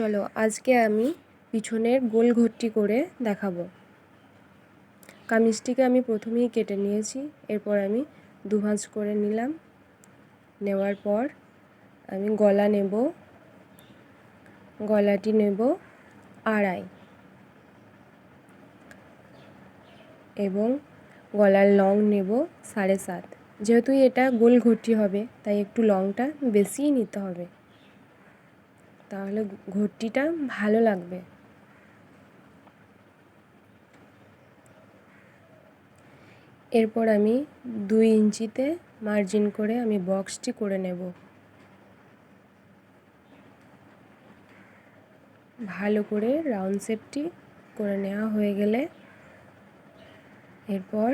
চলো, আজকে আমি পিছনের গোল ঘরটি করে দেখাবো। কামিজটিকে আমি প্রথমেই কেটে নিয়েছি, এরপর আমি দুভাঁজ করে নিলাম। নেওয়ার পর আমি গলা নেব, গলাটি নেব আড়াই। এবং গলার লং নেব সাড়ে সাত। যেহেতু এটা গোল ঘটি হবে, তাই একটু লংটা বেশিই নিতে হবে। তাহলে ঘটিটা ভালো লাগবে। এরপর আমি দুই ইঞ্চিতে মার্জিন করে আমি বক্সটি করে নেব। ভালো করে রাউন্ড শেপটি করে নেওয়া হয়ে গেলে এরপর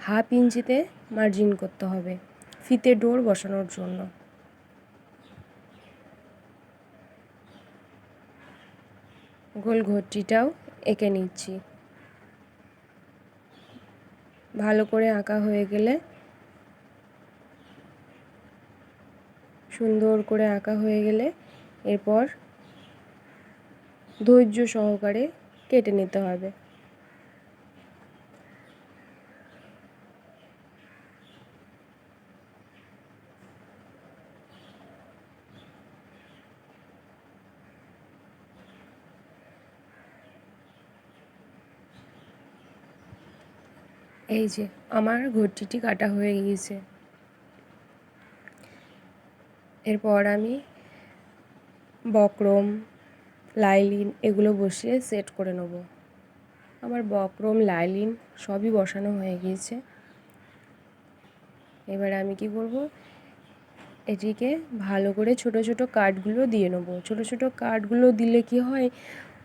হাফ ইঞ্চিতে মার্জিন করতে হবে। ফিতে ডোর বসানোর জন্য। গোল ঘটিটাও এঁকে নিচ্ছি। ভালো করে আঁকা হয়ে গেলে সুন্দর করে আঁকা হয়ে গেলে এরপর ধৈর্য সহকারে কেটে নিতে হবে। এই যে, আমার ঘটিটি কাটা হয়ে গিয়েছে। এরপর আমি বক্রম, লাইলিন এগুলো বসিয়ে সেট করে নেব। আমার বক্রম, লাইলিন সবই বসানো হয়ে গিয়েছে। এবার আমি কি করব? এটিকে ভালো করে ছোট ছোট কাঠগুলো দিয়ে নেব। ছোট ছোট কাঠগুলো দিলে কি হয়?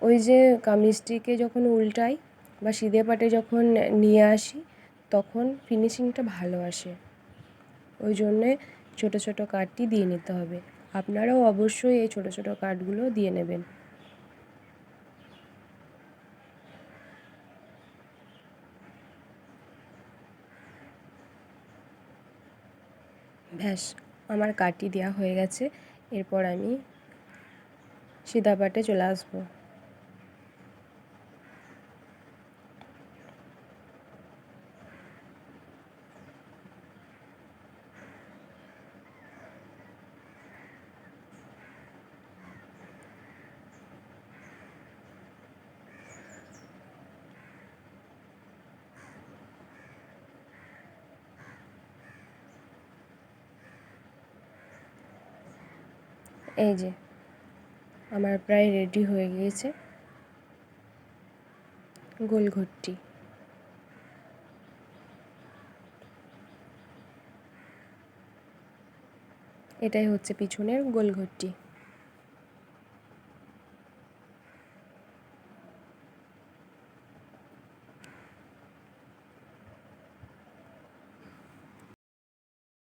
ওই যে কামিজটিকে যখন উল্টাই বা সিধে পাটে যখন নিয়ে আসি তখন ফিনিশিংটা ভালো আসে। ওই জন্যে ছোটো ছোটো কাঠটি দিয়ে নিতে হবে। আপনারাও অবশ্যই এই ছোটো ছোটো কাঠগুলো দিয়ে নেবেন। ব্যাস, আমার কাটি দেওয়া হয়ে গেছে। এরপর আমি সিধা পাটে চলে আসব। এই যে আমার প্রায় রেডি হয়ে গিয়েছে গোল ঘরটি। এটাই হচ্ছে পিছনের গোল ঘরটি।